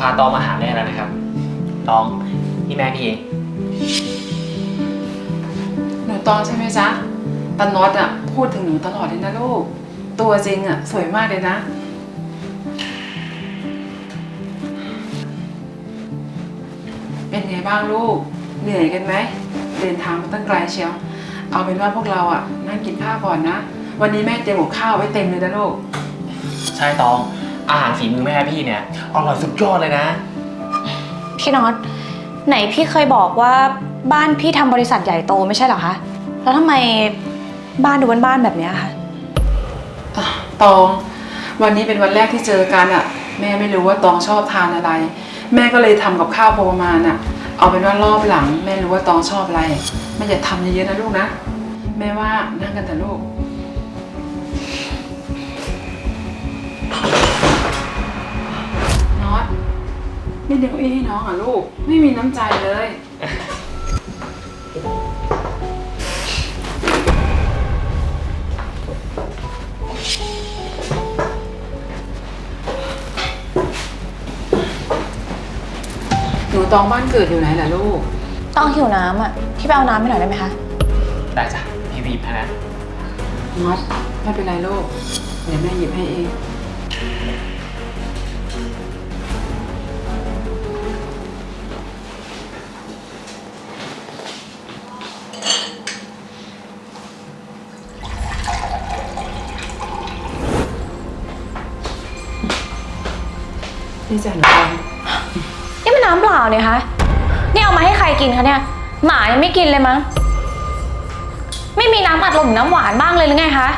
พาตองมาหาแม่แล้วนะครับ ตองนี่แม่พี่เองหนูตองใช่ไหมจ๊ะตาน็อตอะพูดถึงหนูตลอดเลยนะลูก ตัวจริงอะสวยมากเลยนะ เป็นไงบ้างลูก เหนื่อยกันไหม เดินทางมาตั้งไกลเชียว เอาเป็นว่าพวกเราอะนั่งกินข้าวก่อนนะ วันนี้แม่เตรียมกับข้าวไว้เต็มเลยนะลูก ใช่ตอง อาหารฝีมือแม่พี่เนี่ยอร่อยสุดยอดเลยนะ พี่น็อตไหนพี่เคยบอกว่าบ้านพี่ทำบริษัทใหญ่โตไม่ใช่เหรอคะแล้วทำไมบ้านดูบ้านๆแบบเนี้ยคะอะตอง วันนี้เป็นวันแรกที่เจอกันอะแม่ไม่รู้ว่าตองชอบทานอะไร แม่ก็เลยทำกับข้าวพอประมาณอะเอาเป็นว่ารอบหลัง แม่รู้ว่าตองชอบอะไรแม่อย่าทำเยอะๆนะลูกนะ แม่ว่านั่งกันแต่ลูก เด็กเก้าอี้ให้น้องอะลูก ไม่มีน้ำใจเลย หนูตองบ้านเกิดอยู่ไหนล่ะลูก ต้องหิวน้ำอะ พี่ไปเอาน้ำให้หน่อยได้ไหมคะ ได้จ้ะพี่บีบให้นะน็อตไม่เป็นไรลูก เดี๋ยวแม่หยิบให้เอง นี่จ้ะหนูตองนี่มันน้ำเปล่าเนี่ยคะ นี่เอามาให้ใครกินคะเนี่ย หมายังไม่กินเลยมั้ง ไม่มีน้ำอัดลมหรือน้ำหวานบ้างเลยหรือไงคะ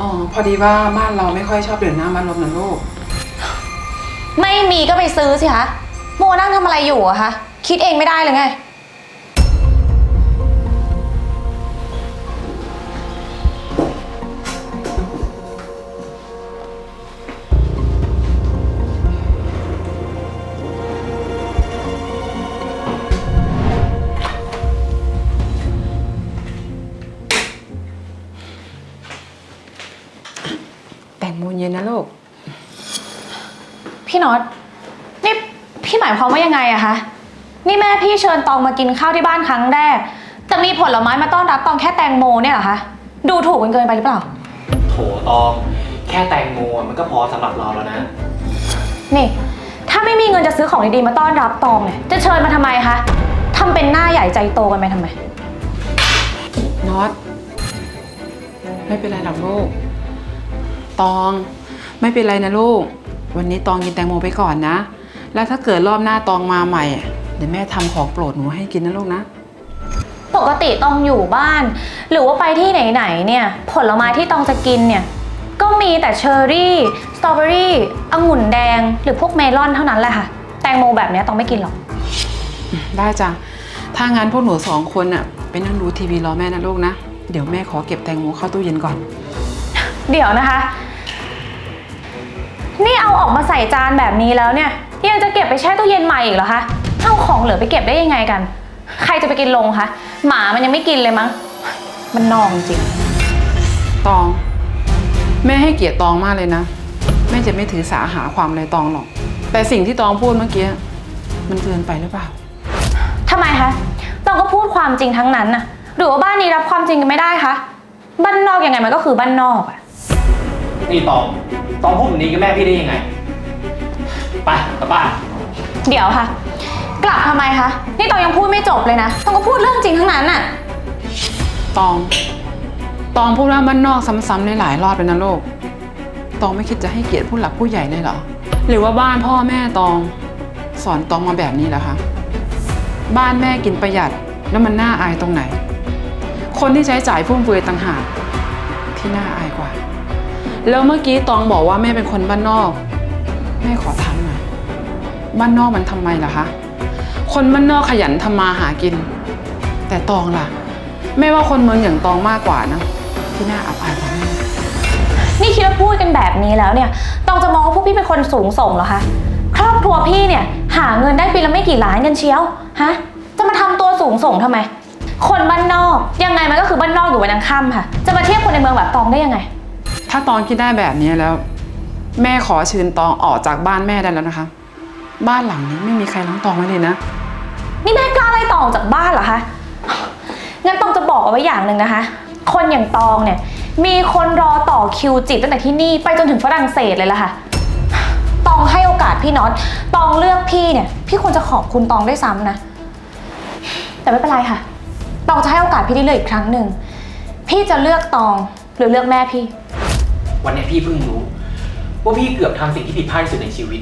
อ๋อ พอดีว่าบ้านเราไม่ค่อยชอบดื่มน้ำมันลมนะลูก ไม่มีก็ไปซื้อสิคะ โมวนั่งทำอะไรอยู่อะคะ คิดเองไม่ได้เลยไง แตงโมเย็นนะลูก พี่น็อตนี่พี่หมายความว่ายังไงอะคะ นี่แม่พี่เชิญตองมากินข้าวที่บ้านครั้งแรก แต่มีผลไม้มาต้อนรับตองแค่แตงโมเนี่ยเหรอคะ ดูถูกกันเกินไปหรือเปล่า โถตอง แค่แตงโมอะมันก็พอสำหรับเราแล้วนะ นี่ ถ้าไม่มีเงินจะซื้อของดีๆมาต้อนรับตองเนี่ย จะเชิญมาทำไมคะทำเป็นหน้าใหญ่ใจโตกันไปทำไม น็อต ไม่เป็นไรหรอกลูก ตอง ไม่เป็นไรนะลูก วันนี้ตองกินแตงโมไปก่อนนะ แล้วถ้าเกิดรอบหน้าตองมาใหม่ เดี๋ยวแม่ทำของโปรดหนูให้กินนะลูกนะ ปกติตองอยู่บ้าน หรือว่าไปที่ไหนๆเนี่ย ผลไม้ที่ตองจะกินเนี่ย ก็มีแต่เชอร์รี่สตรอเบอรี่องุ่นแดง หรือพวกเมลอนเท่านั้นแหละค่ะ แตงโมแบบเนี้ยตองไม่กินหรอก ได้จ้ะ ถ้างั้นพวกหนูสองคนน่ะไปนั่งดูทีวีรอแม่นะลูกนะ เดี๋ยวแม่ขอเก็บแตงโมเข้าตู้เย็นก่อน เดี๋ยวนะคะ นี่เอาออกมาใส่จานแบบนี้แล้วเนี่ยยังจะเก็บไปแช่ตู้เย็นใหม่อีกเหรอคะเอาของเหลือไปเก็บได้ยังไงกัน ใครจะไปกินลงคะ หมามันยังไม่กินเลยมั้ง มันนองจริง ตอง แม่ให้เกียรติตองมากเลยนะ แม่จะไม่ถือสาหาความอะไรตองหรอก แต่สิ่งที่ตองพูดเมื่อกี้ มันเกินไปหรือเปล่าทำไมคะ ตองก็พูดความจริงทั้งนั้นน่ะ หรือว่าบ้านนี้รับความจริงกันไม่ได้คะ บ้านนอกยังไงมันก็คือบ้านนอกอะนี่ตอง ตองพูดแบบนี้กับแม่พี่ได้ยังไง ไปกลับบ้านเดี๋ยวค่ะ กลับทำไมคะ นี่ตองยังพูดไม่จบเลยนะตองก็พูดเรื่องจริงทั้งนั้นน่ะ ตอง ตองพูดว่าบ้านนอกซ้ำๆในหลายรอบเลยนะลูก ตองไม่คิดจะให้เกียรติผู้หลักผู้ใหญ่เลยเหรอ หรือว่าบ้านพ่อแม่ตอง สอนตองมาแบบนี้เหรอคะ บ้านแม่กินประหยัดแล้วมันน่าอายตรงไหน คนที่ใช้จ่ายฟุ่มเฟือยต่างหากที่น่าอายกว่า แล้วเมื่อกี้ตองบอกว่าแม่เป็นคนบ้านนอก แม่ขอถามหน่อย บ้านนอกมันทำไมล่ะคะ คนบ้านนอกขยันทำมาหากิน แต่ตองล่ะไม่ว่าคนเมืองอย่างตองมากกว่านะ ที่น่าอับอายกว่าแม่ นี่คิดว่าพูดกันแบบนี้แล้วเนี่ยตองจะมองว่าพวกพี่เป็นคนสูงส่งเหรอคะ ครอบครัวพี่เนี่ยหาเงินได้ปีละไม่กี่ล้านกันเชียว ฮะ จะมาทำตัวสูงส่งทำไม คนบ้านนอกยังไงมันก็คือบ้านนอกอยู่วันยังค่ำค่ะ จะมาเทียบคนในเมืองแบบตองได้ยังไง ถ้าตองคิดได้แบบนี้แล้ว แม่ขอเชิญตองออกจากบ้านแม่ได้แล้วนะคะ บ้านหลังนี้ไม่มีใครน้องตองไว้เลยนะ นี่แม่กล้าไล่ตองออกจากบ้านเหรอคะ งั้นตองจะบอกเอาไว้อย่างหนึ่งนะคะ คนอย่างตองเนี่ย มีคนรอต่อคิวจีบตั้งแต่ที่นี่ไปจนถึงฝรั่งเศสเลยล่ะค่ะ ตองให้โอกาสพี่น็อต ตองเลือกพี่เนี่ย พี่ควรจะขอบคุณตองได้วยซ้ำนะ แต่ไม่เป็นไรค่ะ ตองจะให้โอกาสพี่ได้เลยอีกครั้งหนึ่ง พี่จะเลือกตองหรือเลือกแม่พี่ วันนี้พี่เพิ่งรู้ ว่าพี่เกือบทำสิ่งที่ผิดพลาดที่สุดในชีวิต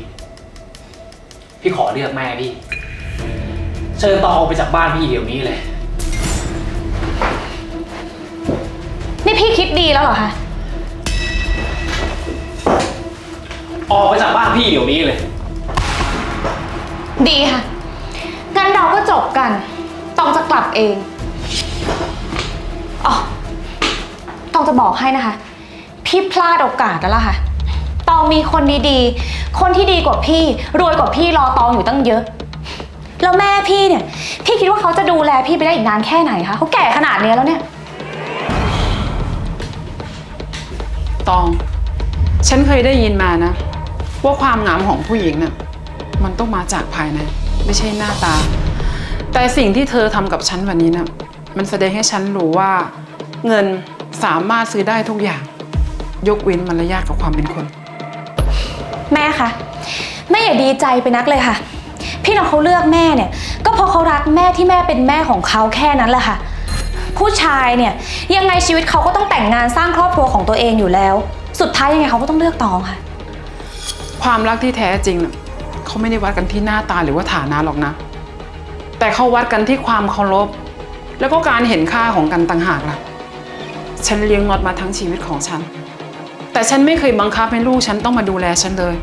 พี่ขอเลือกแม่พี่ เชิญตองออกไปจากบ้านพี่เดี๋ยวนี้เลย นี่พี่คิดดีแล้วเหรอคะ ออกไปจากบ้านพี่เดี๋ยวนี้เลย ดีค่ะ งั้นเราก็จบกัน ตองจะกลับเอง อ๋อ ตองจะบอกให้นะคะ พี่พลาดโอกาสแล้วล่ะค่ะ ตองมีคนดีๆ คนที่ดีกว่าพี่ รวยกว่าพี่รอตองอยู่ตั้งเยอะ แล้วแม่พี่เนี่ย พี่คิดว่าเขาจะดูแลพี่ไปได้อีกนานแค่ไหนคะเขาแก่ขนาดนี้แล้วเนี่ย ตอง ฉันเคยได้ยินมานะ ว่าความงามของผู้หญิงน่ะมันต้องมาจากภายใน ไม่ใช่หน้าตา แต่สิ่งที่เธอทำกับฉันวันนี้น่ะมันแสดงให้ฉันรู้ว่า เงินสามารถซื้อได้ทุกอย่าง ยกเว้นมารยาทกับความเป็นคน แม่คะแม่อย่าดีใจไปนักเลยค่ะ พี่น้องเขาเลือกแม่เนี่ย ก็เพราะเขารักแม่ที่แม่เป็นแม่ของเขาแค่นั้นแหละค่ะ ผู้ชายเนี่ยยังไงชีวิตเขาก็ต้องแต่งงานสร้างครอบครัวของตัวเองอยู่แล้ว สุดท้ายยังไงเขาก็ต้องเลือกตองค่ะ ความรักที่แท้จริงน่ะเขาไม่ได้วัดกันที่หน้าตาหรือว่าฐานะหรอกนะ แต่เขาวัดกันที่ความเคารพ แล้วก็การเห็นค่าของกันต่างหากล่ะ ฉันเลี้ยงน็อตมาทั้งชีวิตของฉัน แต่ฉันไม่เคยบังคับให้ลูกฉันต้องมาดูแลฉันเลย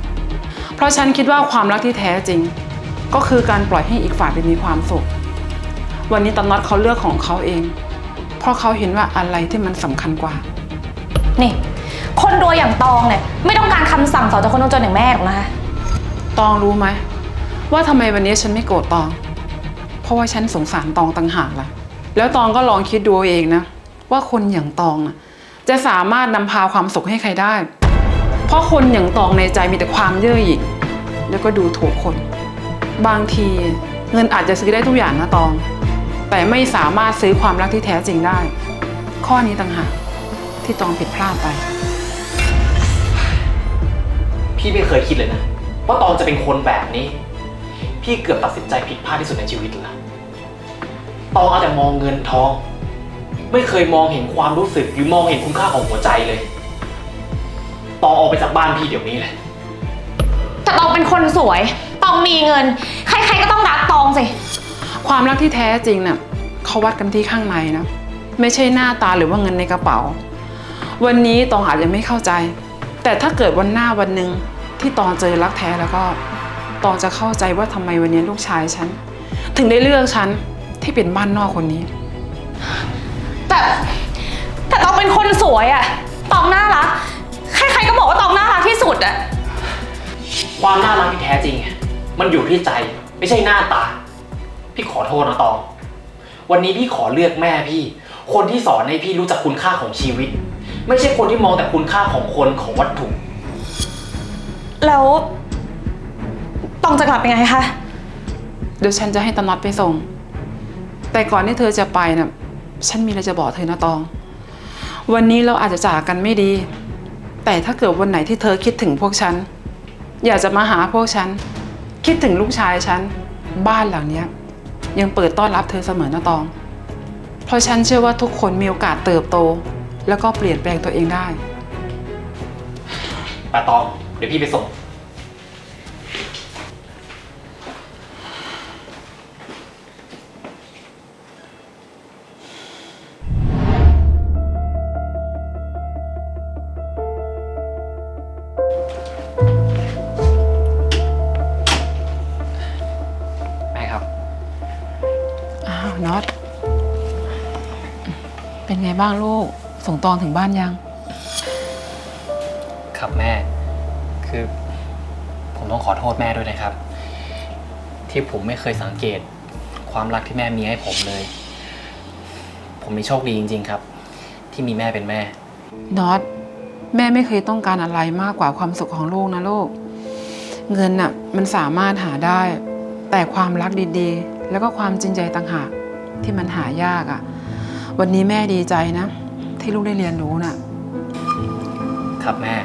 เพราะฉันคิดว่าความรักที่แท้จริง ก็คือการปล่อยให้อีกฝ่ายไปมีความสุข วันนี้ตาน็อตเขาเลือกของเขาเอง เพราะเขาเห็นว่าอะไรที่มันสำคัญกว่า นี่ คนรวยอย่างตองเนี่ยไม่ต้องการคำสั่งสอนจากคนจนๆอย่างแม่หรอกนะคะ ตองรู้ไหม ว่าทำไมวันนี้ฉันไม่โกรธตอง เพราะว่าฉันสงสารตองต่างหากล่ะ แล้วตองก็ลองคิดดูเอาเองนะ ว่าคนอย่างตองน่ะ จะสามารถนำพาความสุขให้ใครได้ เพราะคนอย่างตองในใจมีแต่ความเย่อหยิ่งแล้วก็ดูถูกคน บางทีเงินอาจจะซื้อได้ทุกอย่างนะตอง แต่ไม่สามารถซื้อความรักที่แท้จริงได้ ข้อนี้ต่างหากที่ตองผิดพลาดไป พี่ไม่เคยคิดเลยนะว่าตองจะเป็นคนแบบนี้ พี่เกือบตัดสินใจผิดพลาดที่สุดในชีวิตแล้วตองเอาแต่มองเงินทอง ไม่เคยมองเห็นความรู้สึกหรือมองเห็นคุณค่าของหัวใจเลย ตองออกไปจากบ้านพี่เดี๋ยวนี้เลย แต่ตองเป็นคนสวย ตองมีเงิน ใครๆก็ต้องรักตองสิ ความรักที่แท้จริงเนี่ยเขาวัดกันที่ข้างในนะ ไม่ใช่หน้าตาหรือว่าเงินในกระเป๋า วันนี้ตองอาจจะไม่เข้าใจ แต่ถ้าเกิดวันหน้าวันหนึ่งที่ตองเจอรักแท้แล้วก็ตองจะเข้าใจว่าทำไมวันนี้ลูกชายฉัน ถึงได้เลือกฉันที่เป็นบ้านนอกคนนี้ แต่ แต่ตองเป็นคนสวยอะตองน่ารัก ใครๆก็บอกว่าตองน่ารักที่สุดอะความน่ารักที่แท้จริงอะมันอยู่ที่ใจไม่ใช่หน้าตา พี่ขอโทษนะตอง วันนี้พี่ขอเลือกแม่พี่ คนที่สอนให้พี่รู้จักคุณค่าของชีวิต ไม่ใช่คนที่มองแต่คุณค่าของคนของวัตถุ แล้วตองจะกลับยังไงคะ เดี๋ยวฉันจะให้ตาน็อตไปส่ง แต่ก่อนที่เธอจะไปน่ะ ฉันมีอะไรจะบอกเธอนะตอง วันนี้เราอาจจะจากกันไม่ดี แต่ถ้าเกิดวันไหนที่เธอคิดถึงพวกฉัน อยากจะมาหาพวกฉัน คิดถึงลูกชายฉัน บ้านหลังเนี้ย ยังเปิดต้อนรับเธอเสมอนะตอง เพราะฉันเชื่อว่าทุกคนมีโอกาสเติบโต แล้วก็เปลี่ยนแปลงตัวเองได้ปาตอง เดี๋ยวพี่ไปส่ง บ้างลูก ส่งตองถึงบ้านยัง ครับแม่ คือ ผมต้องขอโทษแม่ด้วยนะครับ ที่ผมไม่เคยสังเกต ความรักที่แม่มีให้ผมเลย ผมมีโชคดีจริง ๆ ครับ ที่มีแม่เป็นแม่น็อตแม่ไม่เคยต้องการอะไรมากกว่าความสุขของลูกนะลูก เงินน่ะมันสามารถหาได้ แต่ความรักดีๆ แล้วก็ความจริงใจต่างหากที่มันหายากอะ่ะ วันนี้แม่ดีใจนะ ที่ลูกได้เรียนรู้น่ะ ครับแม่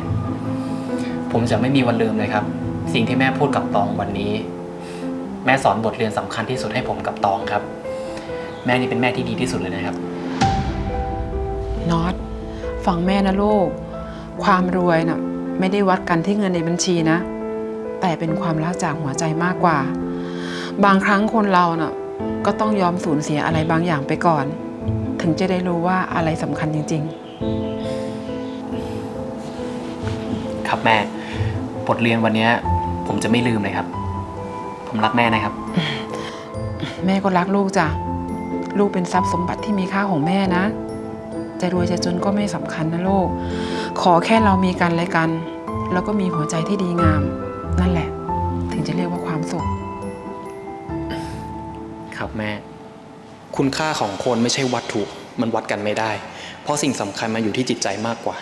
ผมจะไม่มีวันลืมเลยครับ สิ่งที่แม่พูดกับตองวันนี้ แม่สอนบทเรียนสำคัญที่สุดให้ผมกับตองครับ แม่นี่เป็นแม่ที่ดีที่สุดเลยนะครับ น็อตฟังแม่นะลูก ความรวยน่ะไม่ได้วัดกันที่เงินในบัญชีนะ แต่เป็นความรักจากหัวใจมากกว่า บางครั้งคนเราน่ะก็ต้องยอมสูญเสียอะไรบางอย่างไปก่อน ถึงจะได้รู้ว่าอะไรสำคัญจริง ครับแม่ บทเรียนวันนี้ผมจะไม่ลืมเลยครับ ผมรักแม่นะครับ ๆ แม่ก็รักลูกจ้ะ ลูกเป็นทรัพย์สมบัติที่มีค่าของแม่นะ จะรวยจะจนก็ไม่สำคัญนะลูก ขอแค่เรามีกันและกัน แล้วก็มีหัวใจที่ดีงาม นั่นแหละ ถึงจะเรียกว่าความสุข ครับแม่ คุณค่าของคนไม่ใช่วัตถุมันวัดกันไม่ได้ เพราะสิ่งสำคัญมาอยู่ที่จิตใจมากกว่า